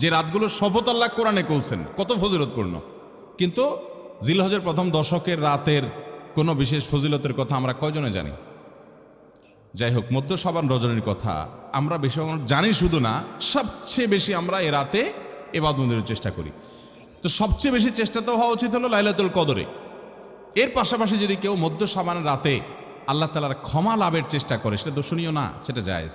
যে রাতগুলো শপথ আল্লাহ কোরআনে করছেন, কত ফজিলতপূর্ণ। কিন্তু জিলহজের প্রথম দশকের রাতের কোনো বিশেষ ফজিলতের কথা আমরা কয়জনে জানি? যাই হোক মধ্য সাবান রজনীর কথা আমরা বেশি জানি শুধু না, সবচেয়ে বেশি আমরা এ রাতে এবাদ মন্দিরের চেষ্টা করি। তো সবচেয়ে বেশি চেষ্টা তো হওয়া উচিত হলো লাইলাতুল কদরে। এর পাশাপাশি যদি কেউ মধ্য সাবান রাতে আল্লাহ তালার ক্ষমা লাভের চেষ্টা করে, সেটা দর্শনীয় না, সেটা জায়েজ।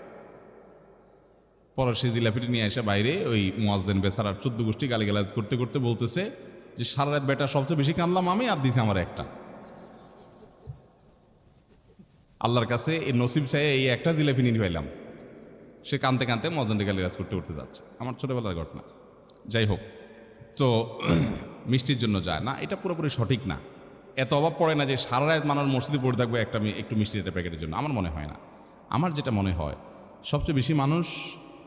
পরে সেই জিলাপিটি নিয়ে এসে বাইরে ওই মোয়াজ্জেন বেসারার চোদ্দ গোষ্ঠী গালিগালাজ করতে করতে বলতেছে যে, সারা রাত বেটা সবচেয়ে বেশি কানলাম আমি আর দিছে আমার একটা। আল্লাহর কাছে এই নসিব চাই এই একটা জিলাপি নিয়ে পাইলাম সে কানতে কানতে মজনটি গালিগালাজ করতে করতে যাচ্ছে। আমার ছোটবেলার ঘটনা। যাই হোক, তো মিষ্টির জন্য যায় না, এটা পুরোপুরি সঠিক না। এত অভাব পড়ে না যে, সারা রাত মানুষ মসজিদে পড়ে থাকবে একটা একটু মিষ্টি একটা প্যাকেটের জন্য। আমার মনে হয় না। আমার যেটা মনে হয়, সবচেয়ে বেশি মানুষ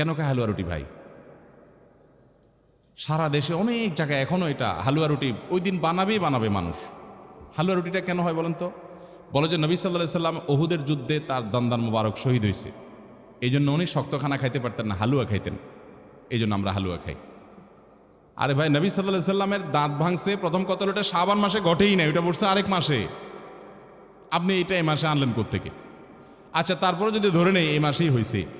কেন খায় হালুয়া রুটি ভাই? সারা দেশে অনেক জায়গায় এখনও এটা হালুয়া রুটি ওই দিন বানাবেই বানাবে মানুষ। হালুয়া রুটিটা কেন হয় বলেন তো? বলে যে নবী সাল্লাহ সাল্লাম ওহুদের যুদ্ধে তার দন্দান মুবারক শহীদ হয়েছে। এই জন্য উনি শক্ত খানা খাইতে পারতেন না, হালুয়া খাইতেন। এই জন্য আমরা হালুয়া খাই। আরে ভাই, নবী সাল্লাহ সাল্লামের দাঁত ভাঙছে, প্রথম কত ওটা সাবান মাসে ঘটেই নাই ওটা পড়ছে আরেক মাসে। আপনি এটা এই মাসে আনলেন কোত্থেকে? আচ্ছা তারপরে যদি ধরে নেই, এই মাসেই হয়েছে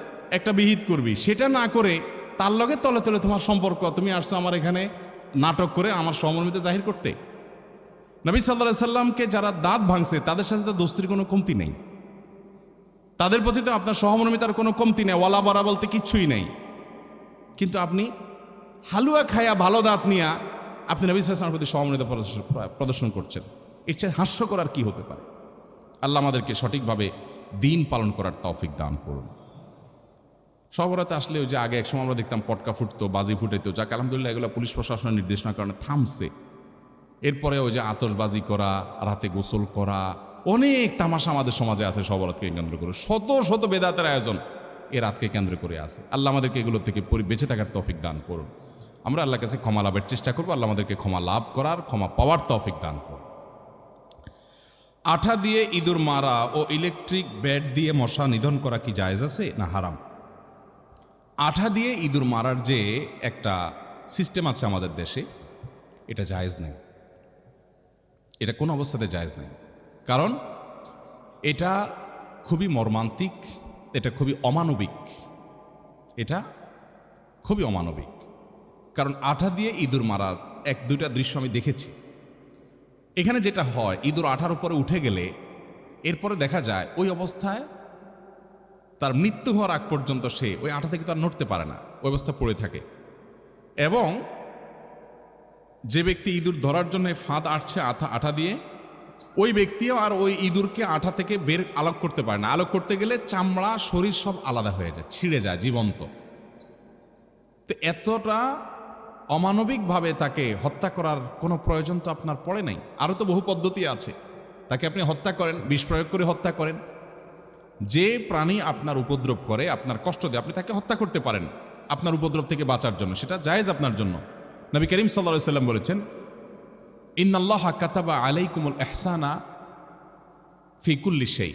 একটা বিহিত করবি। সেটা না করে তার লগে তলে তলে তোমার সম্পর্ক। তুমি আসছো আমার এখানে নাটক করে আমার সমর্মিত জাহির করতে। নবী সাল্লাহ সাল্লামকে যারা দাঁত ভাঙছে, তাদের সাথে তো দোস্তির কোনো কমতি নেই। তাদের প্রতি তো আপনার সহমর্মিতার কোনো কমতি নেই, ওয়ালা বরা বলতে কিচ্ছুই নেই। কিন্তু আপনি হালুয়া খায়া ভালো দাঁত নিয়া আপনি নবী সাল্লামের প্রতি সহমর্মিতা প্রদর্শন- করছেন। এর চেয়ে হাস্যকর আর কি হতে পারে? আল্লাহ আমাদেরকে সঠিকভাবে দিন পালন করার তৌফিক দান করুন। সবরাতে আসলে ওই যে আগে একসময় আমরা দেখতাম পটকা ফুটতো, বাজি ফুটাইতো। যাক, আলহামদুলিল্লাহ এগুলো পুলিশ প্রশাসনের নির্দেশনার কারণে থামছে। এরপরে ওই যে আতশবাজি করা, রাতে গোসল করা, অনেক তামাশা আমাদের সমাজে আছে সবরাতকে কেন্দ্র করে। শত শত বেদাতের আয়োজন এ রাতকে কেন্দ্র করে আছে। আল্লাহ আমাদেরকে এগুলো থেকে বেঁচে থাকার তৌফিক দান করুন। আমরা আল্লাহর কাছে ক্ষমা লাভের চেষ্টা করব, আল্লাহ আমাদেরকে ক্ষমা লাভ করার, ক্ষমা পাওয়ার তৌফিক দান করুন। আঠা দিয়ে ইঁদুর মারা ও ইলেকট্রিক ব্যাট দিয়ে মশা নিধন করা কি জায়েজ আছে না হারাম? আঠা দিয়ে ইঁদুর মারার যে একটা সিস্টেম আছে আমাদের দেশে, এটা জায়েজ নেই। এটা কোন অবস্থাতে জায়েজ নেই। কারণ এটা খুবই মর্মান্তিক, এটা খুবই অমানবিক। এটা খুবই অমানবিক। কারণ আঠা দিয়ে ইঁদুর মারার এক, দুইটা দৃশ্য আমি দেখেছি। এখানে যেটা হয়, ইঁদুর আঠার উপরে উঠে গেলে এরপরে দেখা যায় ওই অবস্থায় তার মৃত্যু হওয়ার আগ পর্যন্ত সে ওই আঠা থেকে তার নড়তে পারে না, ওই অবস্থা পড়ে থাকে। এবং যে ব্যক্তি ইঁদুর ধরার জন্য ফাঁদ আটছে আঠা আঠা দিয়ে, ওই ব্যক্তিও আর ওই ইঁদুরকে আঠা থেকে বের আলোক করতে পারে না। আলোক করতে গেলে চামড়া, শরীর সব আলাদা হয়ে যায়, ছিঁড়ে যায়, জীবন্ত। তো এতটা অমানবিকভাবে তাকে হত্যা করার কোনো প্রয়োজন তো আপনার পড়ে নাই। আরও তো বহু পদ্ধতি আছে। তাকে আপনি হত্যা করেন, বিষ প্রয়োগ করে হত্যা করেন। যে প্রাণী আপনার উপদ্রব করে, আপনার কষ্ট দেয়, আপনি তাকে হত্যা করতে পারেন আপনার উপদ্রব থেকে বাঁচার জন্য, সেটা জায়েজ আপনার জন্য। নবী করিম সাল্লা সাল্লাম বলেছেন, ইন্নাল্লাহ কাতাবা আলাইকুমুল এহসানা ফিকুল্লি সেই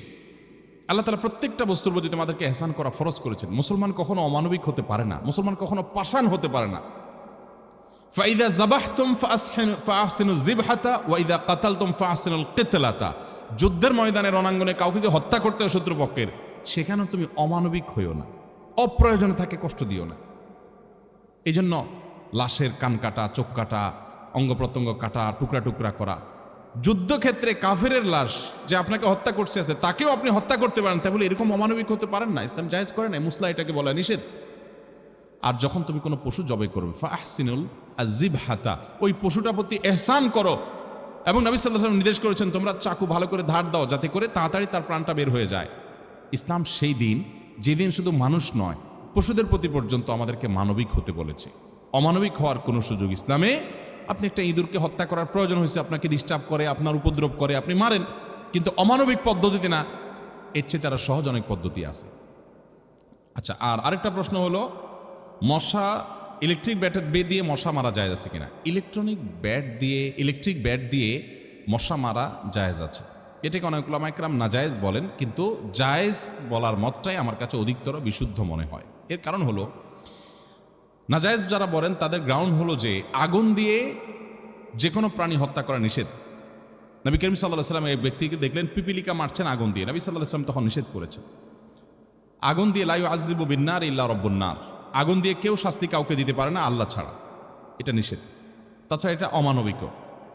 আল্লাহ তালা প্রত্যেকটা বস্তুর প্রতি তোমাদেরকে এহসান করা ফরজ করেছেন। মুসলমান কখনো অমানবিক হতে পারে না, মুসলমান কখনো পাষাণ হতে পারে না। ফাইদা জাবাহতুম ফাহসিনু জিবহাতা ওয়াইদা কাতালতুম ফাহসিনুল কিতলাতা। যুদ্ধের ময়দানে রণাঙ্গনে কাউকে যদি হত্যা করতে হয় শত্রুপক্ষের, সেখানেও তুমি অমানবিক হইও না। অপ্রয়োজনে তাকে কষ্ট দিও না। এই জন্য লাশের কান কাটা, চোখ কাটা, অঙ্গ প্রত্যঙ্গ কাটা, টুকরা টুকরা করা। যুদ্ধক্ষেত্রে কাফেরের লাশ যে আপনাকে হত্যা করছে আছে, তাকেও আপনি হত্যা করতে পারেন। তাই বলে এরকম অমানবিক হতে পারেন না, ইসলাম জায়েজ করে না মুসলা এটাকে বলা নিষেধ। আর যখন তুমি কোনো পশু জবাই করবে, ফাহসিনুল আজিব হাতা ওই পশুটার প্রতি এহসান করো এবং নবী সাল্লাহ নির্দেশ করেছেন, তোমরা চাকু ভালো করে ধার দাও, যাতে করে তাড়াতাড়ি তার প্রাণটা বের হয়ে যায়। ইসলাম সেই দিন, যেদিন শুধু মানুষ নয়, পশুদের প্রতি পর্যন্ত আমাদেরকে মানবিক হতে বলেছে। অমানবিক হওয়ার কোনো সুযোগ ইসলামে, আপনি একটা ইঁদুরকে হত্যা করার প্রয়োজন হয়েছে, আপনাকে ডিস্টার্ব করে, আপনার উপদ্রব করে, আপনি মারেন। কিন্তু অমানবিক পদ্ধতিতে না, এর চেয়ে তারা সহজ অনেক পদ্ধতি আছে। আচ্ছা আর আরেকটা প্রশ্ন হলো, মশা ইলেকট্রিক ব্যাটের বে দিয়ে মশা মারা যায় আছে কিনা? ইলেকট্রনিক ব্যাট দিয়ে, ইলেকট্রিক ব্যাট দিয়ে মশা মারা জায়েজ আছে। এটাকে অনেকগুলো মাইক্রাম নাজায়েজ বলেন, কিন্তু জায়েজ বলার মতটাই আমার কাছে অধিকতর বিশুদ্ধ মনে হয়। এর কারণ হলো, নাজায়েজ যারা বলেন, তাদের গ্রাউন্ড হলো যে আগুন দিয়ে যে কোনো প্রাণী হত্যা করা নিষেধ। নবী করিম সাল্লাহ সাল্লাম এই ব্যক্তিকে দেখলেন, পিপিলিকা মারছেন আগুন দিয়ে। নবী সাল্লাহ সাল্লাম তখন নিষেধ করেছেন। আগুন দিয়ে লাইউ আজিবু বিন্নার ইল্লা রব্বুন্নার আগুন দিয়ে কেউ শাস্তি কাউকে দিতে পারে না আল্লাহ ছাড়া। এটা নিষেধ। তাছাড়া এটা অমানবিক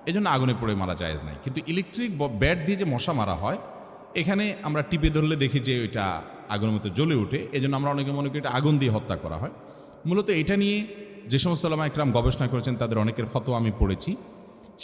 এই জন্য আগুনে পড়ে মারা যায় নাই। কিন্তু ইলেকট্রিক ব্যাট দিয়ে যে মশা মারা হয়, এখানে আমরা টিপে ধরলে দেখি যে ওইটা আগুনের মতো জ্বলে ওঠে। এই জন্য আমরা অনেকে মনে করি এটা আগুন দিয়ে হত্যা করা হয়। মূলত এটা নিয়ে যে সমস্ত লামা একরাম গবেষণা করেছেন, তাদের অনেকের ফটো আমি পড়েছি।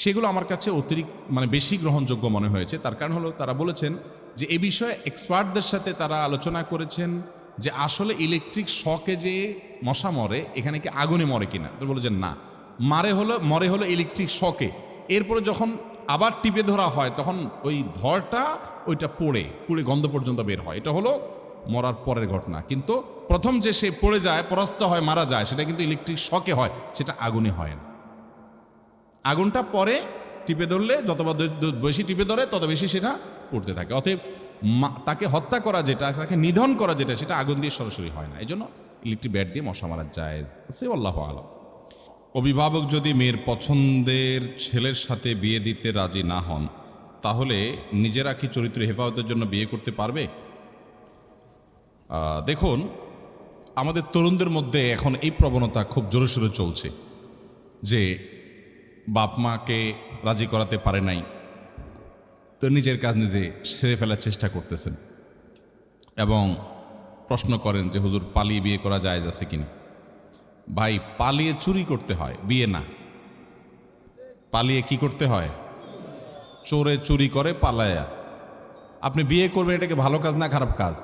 সেগুলো আমার কাছে অতিরিক্ত মানে বেশি গ্রহণযোগ্য মনে হয়েছে। তার কারণ হলো, তারা বলেছেন যে এ বিষয়ে এক্সপার্টদের সাথে তারা আলোচনা করেছেন। যে আসলে ইলেকট্রিক শকে যে মশা মরে, এখানে কি আগুনে মরে কিনা? তো বলেছেন না। মারে হলো, মরে হলো ইলেকট্রিক শকে এরপরে যখন আবার টিপে ধরা হয়, তখন ওই ধরটা ওইটা পড়ে, পুড়ে গন্ধ পর্যন্ত বের হয়। এটা হলো মরার পরের ঘটনা। কিন্তু প্রথম যে সে পড়ে যায়, পরাস্ত হয়, মারা যায়, সেটা কিন্তু ইলেকট্রিক শকে হয়, সেটা আগুনে হয় না। আগুনটা পরে টিপে ধরলে যতবার বেশি টিপে ধরে, তত বেশি সেটা পড়তে থাকে। অতএব তাকে হত্যা করা যেটা, তাকে নিধন করা যেটা, সেটা আগুন দিয়ে সরাসরি হয় না। এই জন্য ইলেকট্রিক ব্যাট দিয়ে মশা মারা যায় সে আল্লাহ আলম। অভিভাবক যদি মেয়ের পছন্দের ছেলের সাথে বিয়ে দিতে রাজি না হন, তাহলে নিজেরা কি চরিত্র হেফাজতের জন্য বিয়ে করতে পারবে? দেখুন, আমাদের তরুণদের মধ্যে এখন এই প্রবণতা খুব জোরে সোরে চলছে যে বাপ মাকে রাজি করাতে পারে নাই। তো নিজের কাজ নিজে সেরে ফেলার চেষ্টা করতেছেন। এবং প্রশ্ন করেন যে, হুজুর, পালিয়ে বিয়ে করা যায় আছে কিনা ভাই, পালিয়ে চুরি করতে হয়, বিয়ে না। পালিয়ে কি করতে হয়? চোরে চুরি করে পালায়া। আপনি বিয়ে করবেন, এটাকে ভালো কাজ না খারাপ কাজ?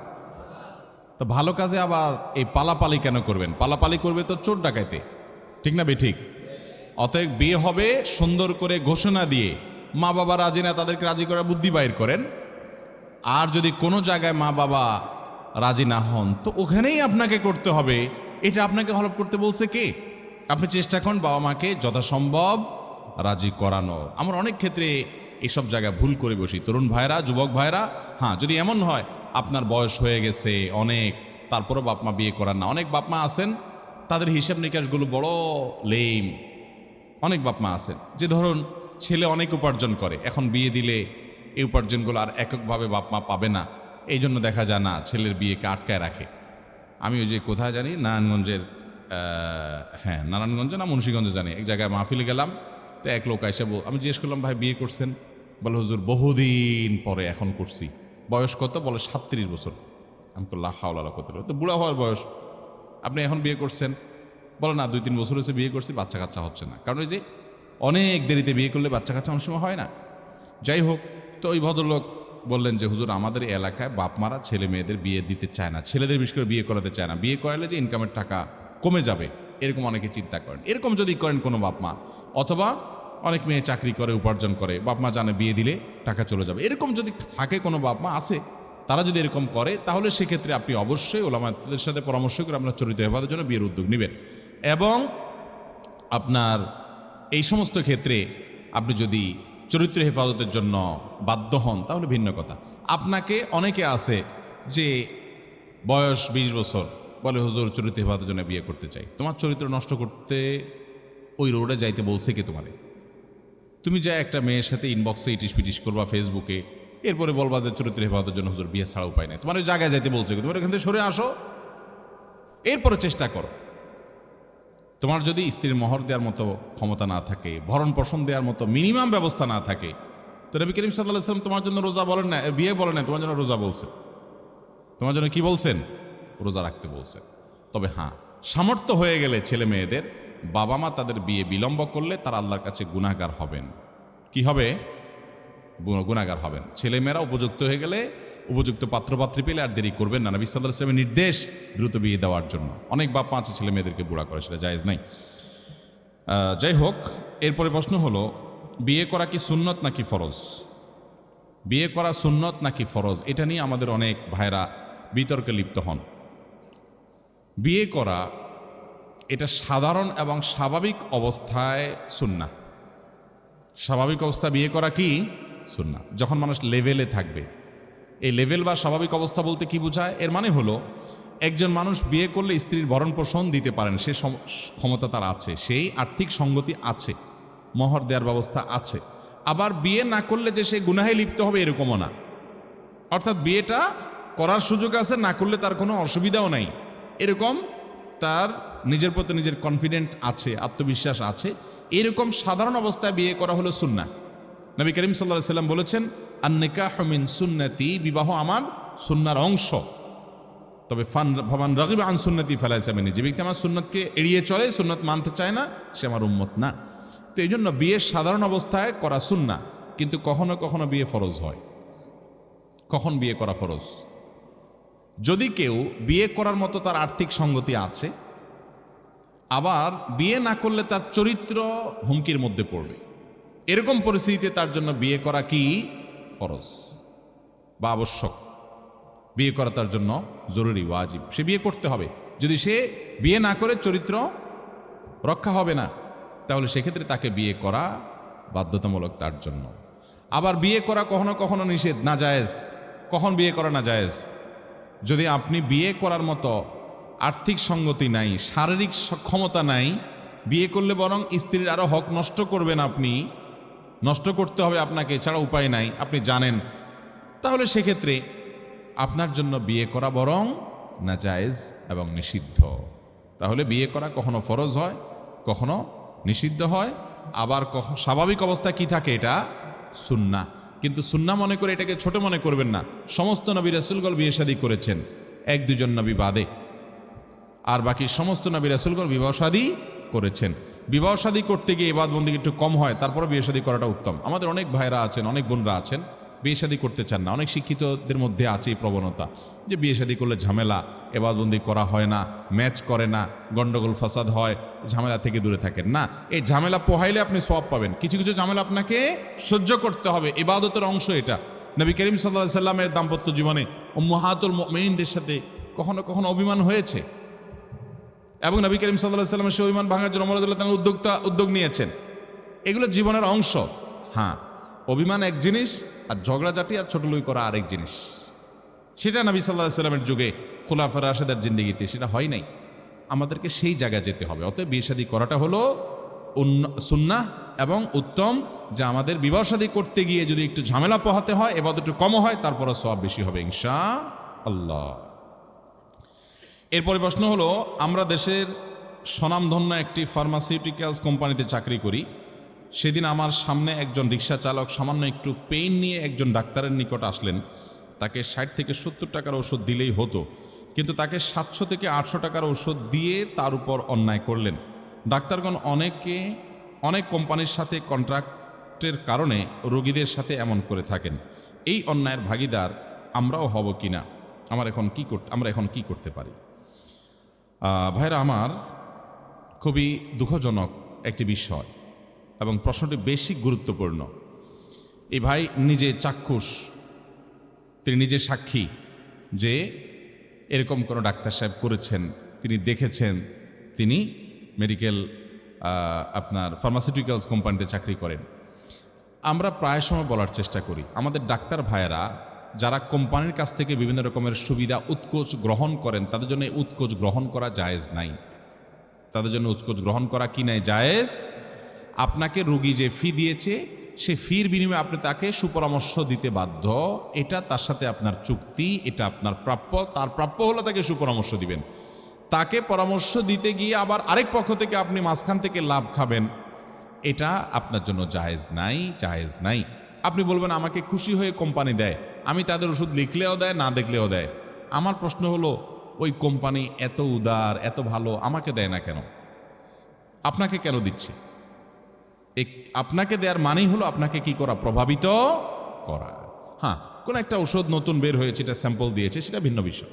তো ভালো কাজে আবার এই পালাপালি কেন করবেন? পালাপালি করবে তো চোর ডাকাইতে। ঠিক না বে, ঠিক? অতএব বিয়ে হবে সুন্দর করে ঘোষণা দিয়ে মা বাবা রাজি না, তাদেরকে রাজি করার বুদ্ধি বাইর করেন। আর যদি কোনো জায়গায় মা বাবা রাজি না হন, তো ওখানেই আপনাকে করতে হবে। এটা আপনাকে হলপ করতে বলছে কে? আপনি চেষ্টা করুন বাবা মাকে যথাসম্ভব রাজি করানো। আমরা অনেক ক্ষেত্রে এইসব জায়গায় ভুল করে বসি। তরুণ ভাইরা যুবক ভাইরা হ্যাঁ যদি এমন হয়, আপনার বয়স হয়ে গেছে, অনেক, তারপরও বাপ মা বিয়ে করান না। অনেক বাপমা আছেন, তাদের হিসাব নিকাশগুলো বড় লেম। অনেক বাপমা আছেন। যে ধরুন ছেলে অনেক উপার্জন করে। এখন বিয়ে দিলে এই উপার্জনগুলো আর এককভাবে বাপ মা পাবে না। এই জন্য দেখা যায় না, ছেলের বিয়েকে আটকায় রাখে। আমি ওই যে কোথায় জানি? নারায়ণগঞ্জের হ্যাঁ নারায়ণগঞ্জে না, মুন্সীগঞ্জে জানি। এক জায়গায় মাহফিলে গেলাম, তো এক লোক এসে আমি জিজ্ঞেস করলাম, ভাই, বিয়ে করছেন? বলে, হুজুর, বহুদিন পরে এখন করছি। বয়স কত? বলে, সাতত্রিশ বছর। আমি করলাম হাওলা কত তো বুড়া হওয়ার বয়স। আপনি এখন বিয়ে করছেন? বলে, না, দুই, তিন বছর হয়েছে বিয়ে করছি, বাচ্চা কাচ্চা হচ্ছে না। কারণ ওই যে অনেক দেরিতে বিয়ে করলে বাচ্চা কাচ্চা অনেক সময় হয় না। যাই হোক, তো ওই ভদ্রলোক বললেন যে, হুজুর, আমাদের এলাকায় বাপ মারা ছেলে মেয়েদের বিয়ে দিতে চায় না। ছেলেদের বিশেষ করে বিয়ে করাতে চায় না। বিয়ে করালে যে ইনকামের টাকা কমে যাবে। এরকম অনেকে চিন্তা করেন। এরকম যদি করেন কোনো বাপ মা অথবা অনেক মেয়ে চাকরি করে, উপার্জন করে বাপ মা জানে বিয়ে দিলে টাকা চলে যাবে। এরকম যদি থাকে কোনো বাপ মা আছে। তারা যদি এরকম করে, তাহলে সেক্ষেত্রে আপনি অবশ্যই ওলামাদের সাথে পরামর্শ করে আপনার চরিত্র হেফাজতের জন্য বিয়ের উদ্যোগ নেবেন। এবং আপনার এই সমস্ত ক্ষেত্রে আপনি যদি চরিত্র হেফাজতের জন্য বাধ্য হন, তাহলে ভিন্ন কথা। আপনাকে অনেকে আছে যে বয়স বিশ বছর, বলে, হুজুর, চরিত্র হেফাজতের জন্য বিয়ে করতে চাই। তোমার চরিত্র নষ্ট করতে ওই রোডে যাইতে বলছে কি তোমারে? তুমি যা একটা মেয়ের সাথে ইনবক্সে ইটিস পিটিস করবা ফেসবুকে এরপরে বলবা যে, চরিত্র হেফাজতের জন্য হুজুর বিয়ে ছাড়া উপায় নেই। তোমার ওই জায়গায় যাইতে বলছে? তোমার এখান থেকে সরে আসো। এরপরে চেষ্টা করো। তোমার যদি স্ত্রীর মোহর দেওয়ার মতো ক্ষমতা না থাকে, ভরণ পোষণ দেওয়ার মতো মিনিমাম ব্যবস্থা না থাকে, তো নবী করিম সাল্লাহ ইসলাম তোমার জন্য রোজা বলেন না, বিয়ে বলেন না তোমার জন্য রোজা বলছেন। তোমার জন্য কি বলছেন? রোজা রাখতে বলছেন। তবে হ্যাঁ সামর্থ্য হয়ে গেলে ছেলে মেয়েদের বাবা মা তাদের বিয়ে বিলম্ব করলে তারা আল্লাহর কাছে গুনাহগার হবেন। কি হবে? গু- গুনাহগার হবেন। ছেলে মেয়েরা উপযুক্ত হয়ে গেলে উপযুক্ত পাত্রপাত্রী পেলে আর দেরি করবেন না। নবী সাল্লাহ ইসলামের নির্দেশ দ্রুত বিয়ে দেওয়ার জন্য। অনেক বাপ পাঁচ ছেলে মেয়েদেরকে বুড়া করে, সেটা জায়েজ নাই। যাই হোক, এরপরে প্রশ্ন হলো, বিয়ে করা কি সুন্নত নাকি ফরজ? বিয়ে করা সুন্নত নাকি ফরজ? এটা নিয়ে আমাদের অনেক ভাইরা বিতর্কে লিপ্ত হন। বিয়ে করা, এটা সাধারণ এবং স্বাভাবিক অবস্থায় সুন্না স্বাভাবিক অবস্থা বিয়ে করা কি? সুন্না যখন মানুষ লেভেলে থাকবে এই লেভেল বা স্বাভাবিক অবস্থা বলতে কি বোঝায়? এর মানে হলো, একজন মানুষ বিয়ে করলে স্ত্রীর ভরণ পোষণ দিতে পারেন, সে ক্ষমতা তার আছে, সেই আর্থিক সঙ্গতি আছে, মহর দেওয়ার ব্যবস্থা আছে। আবার বিয়ে না করলে যে সে গুনাহে লিপ্ত হবে এরকমও না। অর্থাৎ বিয়েটা করার সুযোগ আছে, না করলে তার কোনো অসুবিধাও নাই। এরকম তার নিজের প্রতি নিজের কনফিডেন্ট আছে, আত্মবিশ্বাস আছে। এরকম সাধারণ অবস্থায় বিয়ে করা হলো সুন্না নবী করিম সাল্লাহ সাল্লাম বলেছেন আন্নিকা হমিন সুন্নতি, বিবাহ আমার সুন্নার অংশ। তবে ফান ভবান রগিব আন সুন্নতি ফেলাইসামিনি যে ব্যক্তি আমার সুন্নতকে এড়িয়ে চলে, সুন্নত মানতে চায় না, সে আমার উম্মত না। তো এই জন্য বিয়ের সাধারণ অবস্থায় করা সুন্না, কিন্তু কখনো কখনো বিয়ে ফরজ হয়। কখন বিয়ে করা ফরজ? যদি কেউ বিয়ে করার মতো তার আর্থিক সঙ্গতি আছে, আবার বিয়ে না করলে তার চরিত্র হুমকির মধ্যে পড়বে। এরকম পরিস্থিতিতে তার জন্য বিয়ে করা কি ফরজ, বা আবশ্যক। বিয়ে করা তার জন্য জরুরি, ওয়াজিব। সে বিয়ে করতে হবে। যদি সে বিয়ে না করে, চরিত্র রক্ষা হবে না, তাহলে সেক্ষেত্রে তাকে বিয়ে করা বাধ্যতামূলক তার জন্য। আবার বিয়ে করা কখনো কখনো নিষেধ না জায়েজ কখন বিয়ে করা না জায়েজ যদি আপনি বিয়ে করার মতো আর্থিক সঙ্গতি নাই, শারীরিক ক্ষমতা নাই, বিয়ে করলে বরং স্ত্রীর আরও হক নষ্ট করবেন আপনি নষ্ট করতে হবে আপনাকে, এছাড়া উপায় নাই, আপনি জানেন। তাহলে সেক্ষেত্রে আপনার জন্য বিয়ে করা বরং না জায়েজ এবং নিষিদ্ধ। তাহলে বিয়ে করা কখনো ফরজ হয়, কখনো নিষিদ্ধ হয়। আবার স্বাভাবিক অবস্থায় কি থাকে এটা? সুন্না। কিন্তু সুন্না মনে করে এটাকে ছোট মনে করবেন না। সমস্ত নবী রাসুলগল বিয়ে শাদী করেছেন, এক দুজন নবী বাদে। আর বাকি সমস্ত নবী রাসুলগল বিবাহ শাদী করেছেন। বিবাহ শাদী করতে গিয়ে এবাদ বন্দি একটু কম হয় তারপরে বিয়ে শাদী করাটা উত্তম। আমাদের অনেক ভাইরা আছেন, অনেক বোনরা আছেন, বিয়ে শাদী করতে চান না। অনেক শিক্ষিতদের মধ্যে আছে এই প্রবণতা যে বিয়ে শাদী করলে ঝামেলা এবাদবন্দি করা হয় না, ম্যাচ করে না, গন্ডগোল, ফাসাদ হয়, ঝামেলা থেকে দূরে থাকেন। না, এই ঝামেলা পোহাইলে আপনি সব পাবেন। কিছু কিছু ঝামেলা আপনাকে সহ্য করতে হবে। এবাদতের অংশ এটা। নবী করিম সাল্লাহ সাল্লামের দাম্পত্য জীবনে মহাতুল মেইনদের সাথে কখনো কখনো অভিমান হয়েছে। এবং নবী করিম সাল্লাহ সাল্লামের সেই অভিমান ভাঙার জন্য অমরদুল্লাহ তাঙ্গ উদ্যোক্তা, উদ্যোগ নিয়েছেন। এগুলো জীবনের অংশ। হ্যাঁ অভিমান এক জিনিস আর ঝগড়াঝাটি আর ছোটলুই করা আরেক জিনিস। সেটা নবী সাল্লাহ সাল্লামের যুগে খোলাফার রাশেদার জিন্দিগিতে সেটা হয় নাই। আমাদেরকে সেই জায়গায় যেতে হবে। অতএব বিয়ে শাদী করাটা হলো সুন্না এবং উত্তম, যে আমাদের বিবাহ করতে গিয়ে যদি একটু ঝামেলা পোহাতে হয় এবার একটু কমও হয়, তারপরও সব বেশি হবে ইনশা আল্লাহ এরপরে প্রশ্ন হলো, আমরা দেশের স্বনামধন্য একটি ফার্মাসিউটিক্যালস কোম্পানিতে চাকরি করি। সেদিন আমার সামনে একজন রিক্সা চালক সামান্য একটু পেইন নিয়ে একজন ডাক্তারের নিকট আসলেন। তাকে ষাট থেকে সত্তর টাকার ওষুধ দিলেই হতো, কিন্তু তাকে সাতশো থেকে আটশো টাকার ওষুধ দিয়ে তার উপর অন্যায় করলেন। ডাক্তারগণ অনেকে অনেক কোম্পানির সাথে কন্ট্রাক্টের কারণে রোগীদের সাথে এমন করে থাকেন। এই অন্যায়ের ভাগিদার আমরাও হব কিনা? আমার এখন কি করতে, আমরা এখন কি করতে পারি? ভাইরা, আমার খুবই দুঃখজনক একটি বিষয় এবং প্রশ্নটি বেশি গুরুত্বপূর্ণ। এই ভাই নিজে চাক্ষুষ, তিনি নিজে সাক্ষী যে এরকম কোনো ডাক্তার সাহেব করেছেন, তিনি দেখেছেন, তিনি মেডিকেল আপনার ফার্মাসিউটিক্যালস কোম্পানিতে চাকরি করেন। আমরা প্রায় সময় বলার চেষ্টা করি, আমাদের ডাক্তার ভাইয়েরা যারা কোম্পানির কাছ থেকে বিভিন্ন রকমের সুবিধা, উৎকোচ গ্রহণ করেন, তাদের জন্য উৎকোচ গ্রহণ করা জায়েজ নাই। তাদের জন্য উৎকোচ গ্রহণ করা কি নাই? জায়েজ? আপনাকে রোগী যে ফি দিয়েছে, সে ফির বিনিময়ে আপনি তাকে সুপরামর্শ দিতে বাধ্য। এটা তার সাথে আপনার চুক্তি, এটা আপনার প্রাপ্য, তার প্রাপ্য হলো তাকে সুপরামর্শ দিবেন। তাকে পরামর্শ দিতে গিয়ে আবার আরেক পক্ষ থেকে আপনি মাঝখান থেকে লাভ খাবেন। এটা আপনার জন্য জায়েজ নাই জায়েজ নাই। আপনি বলবেন, আমাকে খুশি হয়ে কোম্পানি দেয়। আমি তাদের ওষুধ লিখলেও দেয়, না দেখলেও দেয়। আমার প্রশ্ন হলো, ওই কোম্পানি এত উদার, এত ভালো, আমাকে দেয় না কেন? আপনাকে কেন দিচ্ছে? আপনাকে দেওয়ার মানেই হলো আপনাকে কি করা, প্রভাবিত করা। হ্যাঁ কোন একটা ওষুধ নতুন বের হয়েছে, এটা স্যাম্পল দিয়েছে, সেটা ভিন্ন বিষয়।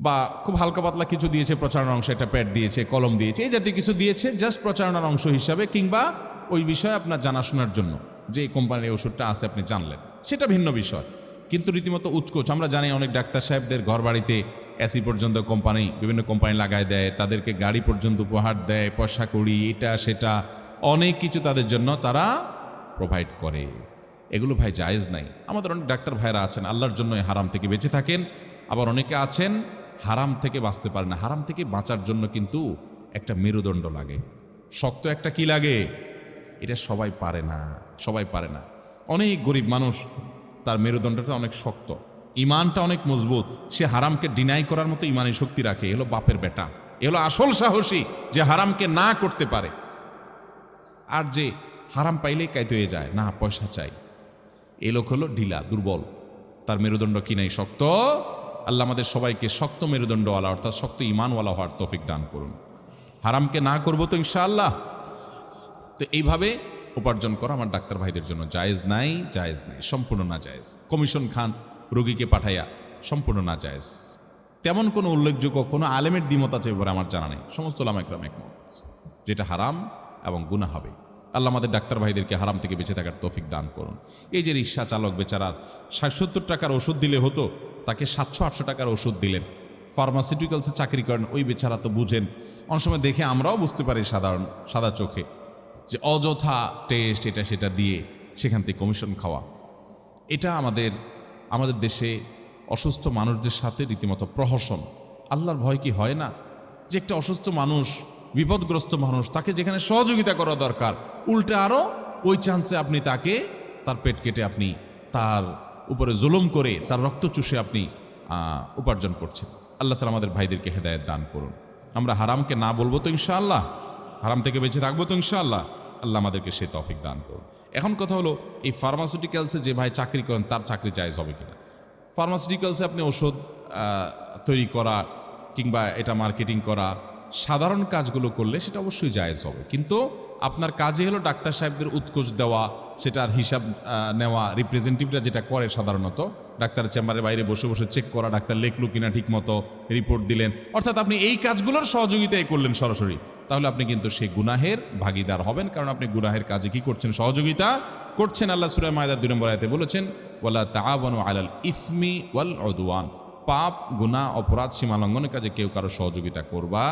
বা খুব হালকা পাতলা কিছু দিয়েছে, প্রচারণার অংশ, একটা প্যাড দিয়েছে, কলম দিয়েছে, এই জাতীয় কিছু দিয়েছে, জাস্ট প্রচারণার অংশ হিসাবে কিংবা ওই বিষয়ে আপনার জানাশোনার জন্য, যে কোম্পানির ওষুধটা আছে, আপনি জানলেন। সেটা ভিন্ন বিষয়। কিন্তু রীতিমতো উৎকোচ। আমরা জানি অনেক ডাক্তার সাহেবদের ঘর বাড়িতে এসি পর্যন্ত কোম্পানি, বিভিন্ন কোম্পানি লাগায় দেয়, তাদেরকে গাড়ি পর্যন্ত উপহার দেয় পয়সা কড়ি এটা, সেটা, অনেক কিছু তাদের জন্য তারা প্রোভাইড করে। এগুলো ভাই জায়েজ নাই। আমাদের অনেক ডাক্তার ভাইরা আছেন, আল্লাহর জন্য এই হারাম থেকে বেঁচে থাকেন। আবার অনেকে আছেন, হারাম থেকে বাঁচতে পারে না। হারাম থেকে বাঁচার জন্য কিন্তু একটা মেরুদণ্ড লাগে। শক্ত একটা কি লাগে? এটা সবাই পারে না, সবাই পারে না। অনেক গরিব মানুষ, তার মেরুদণ্ডটা অনেক শক্ত। ইমানটা অনেক মজবুত। সে হারামকে ডিনাই করার মতো ইমানি শক্তি রাখে। এ হলো বাপের বেটা। এ হলো আসল সাহসী যে হারামকে না করতে পারে। আর যে হারাম পাইলেই কাইতে হয়ে যায়, না পয়সা চাই। এ লোক হলো ঢিলা, দুর্বল। তার মেরুদণ্ড কি নাই শক্ত? আল্লাহ আমাদের সবাইকে শক্ত মেরুদণ্ডওয়ালা, অর্থাৎ শক্ত ইমানওয়ালা হওয়ার তৌফিক দান করুন। হারামকে না করব তো ইনশাআল্লাহ। তো এইভাবে উপার্জন করা, আমার ডাক্তার ভাইদের জন্য জায়েজ নাই জায়েজ নাই, সম্পূর্ণ না জায়েজ। কমিশন খান, রোগীকে পাঠাইয়া, সম্পূর্ণ না জায়েজ। তেমন কোনো উল্লেখযোগ্য কোনো আলেমের দ্বিমত আছে এবারে আমার জানা নেই। সমস্ত লামাইকরাম একমত। যেটা হারাম এবং গুনাহ হবে। আল্লাহ আমাদের ডাক্তার ভাইদেরকে হারাম থেকে বেঁচে থাকার তৌফিক দান করুন। এই যে রিক্সা চালক বেচারার ষাট সত্তর টাকার ওষুধ দিলে হতো, তাকে সাতশো আটশো টাকার ওষুধ দিলেন। ফার্মাসিউটিক্যালসে চাকরি করেন, ওই বেচারা তো বুঝেন। অনেক সময় দেখে আমরাও বুঝতে পারি সাধারণ, সাদা চোখে। যে অযথা টেস্ট এটা সেটা দিয়ে সেখান থেকে কমিশন খাওয়া। এটা আমাদের আমাদের দেশে অসুস্থ মানুষদের সাথে রীতিমতো প্রহসন আল্লাহর ভয় কি হয় না? যে একটা অসুস্থ মানুষ, বিপদগ্রস্ত মানুষ, তাকে যেখানে সহযোগিতা করা দরকার, উল্টে আরও ওই চান্সে আপনি তাকে তার পেট কেটে আপনি তার উপরে জুলুম করে তার রক্ত চুষে আপনি উপার্জন করছেন। আল্লাহ তালা আমাদের ভাইদেরকে হেদায়ত দান করুন। আমরা হারামকে না বলব তো ইনশাআল্লাহ। হারাম থেকে বেঁচে থাকব তো ইনশাআল্লাহ। আল্লাহ আমাদেরকে সে তফিক দান করুন এখন কথা হলো, এই ফার্মাসিউটিক্যালসে যে ভাই চাকরি করেন, তার চাকরি জায়জ হবে কিনা? ফার্মাসিউটিক্যালসে আপনি ওষুধ তৈরি করা কিংবা এটা মার্কেটিং করা, সাধারণ কাজগুলো করলে সেটা অবশ্যই জায়েজ হবে। কিন্তু আপনার কাজই হলো ডাক্তার সাহেবদের উৎকোচ দেওয়া, সেটার হিসাব নেওয়া রিপ্রেজেন্টেটিভরা যেটা করে সাধারণত ডাক্তার চেম্বারের বাইরে বসে বসে চেক করা, ডাক্তার লেখলো কিনা ঠিক মতো রিপোর্ট দিলেন। অর্থাৎ আপনি এই কাজগুলোর সহযোগিতাই করলেন সরাসরি। তাহলে আপনি কিন্তু সেই গুনাহের ভাগিদার হবেন, কারণ আপনি গুনাহের কাজে কি করছেন? সহযোগিতা করছেন। আল্লাহ সুরা মায়দার দুই নম্বর আয়তে বলেছেন, ওয়ালা তাআবানু আলাল ইসমি ওয়াল উদওয়ান। পাপ, গুনাহ, অপরাধ সীমা লঙ্ঘনের কাজে কেউ কারও সহযোগিতা করবা